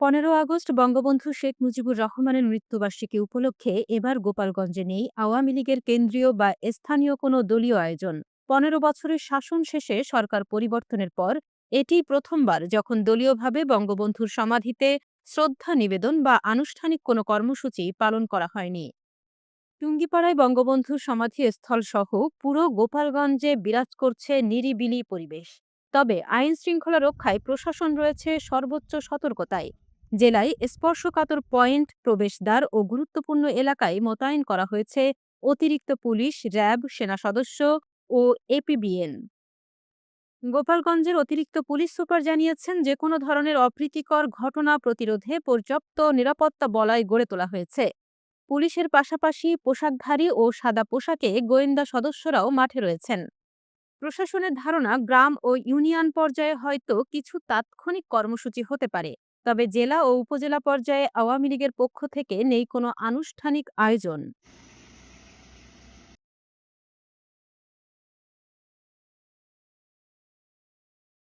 পনেরো আগস্ট বঙ্গবন্ধু শেখ মুজিবুর রহমানের মৃত্যুবার্ষিকী উপলক্ষে এবার গোপালগঞ্জে নেই আওয়ামী লীগের কেন্দ্রীয় বা স্থানীয় কোনো দলীয় আয়োজন। পনেরো বছরের শাসন শেষে সরকার পরিবর্তনের পর এটি প্রথমবার যখন দলীয়ভাবে বঙ্গবন্ধুর সমাধিতে শ্রদ্ধা নিবেদন বা আনুষ্ঠানিক কোনো কর্মসূচি পালন করা হয়নি। টুঙ্গিপাড়ায় বঙ্গবন্ধুর সমাধিস্থল সহ পুরো গোপালগঞ্জে বিরাজ করছে নিরিবিলি পরিবেশ। তবে আইন শৃঙ্খলা রক্ষায় প্রশাসন রয়েছে সর্বোচ্চ সতর্কতায়। জেলায় স্পর্শকাতর পয়েন্ট, প্রবেশদ্বার ও গুরুত্বপূর্ণ এলাকায় মোতায়েন করা হয়েছে অতিরিক্ত পুলিশ, র্যাব, সেনা সদস্য ও এপিবিএন গোপালগঞ্জের অতিরিক্ত পুলিশ সুপার জানিয়েছেন যে, কোনো ধরনের অপ্রীতিকর ঘটনা প্রতিরোধে পর্যাপ্ত নিরাপত্তা বলয় গড়ে তোলা হয়েছে। পুলিশের পাশাপাশি পোশাকধারী ও সাদা পোশাকে গোয়েন্দা সদস্যরাও মাঠে রয়েছেন। প্রশাসনের ধারণা, গ্রাম ও ইউনিয়ন পর্যায়ে হয়তো কিছু তাৎক্ষণিক কর্মসূচি হতে পারে। তবে জেলা ও উপজেলা পর্যায়ে আওয়ামী লীগের পক্ষ থেকে নেই কোনো আনুষ্ঠানিক আয়োজন।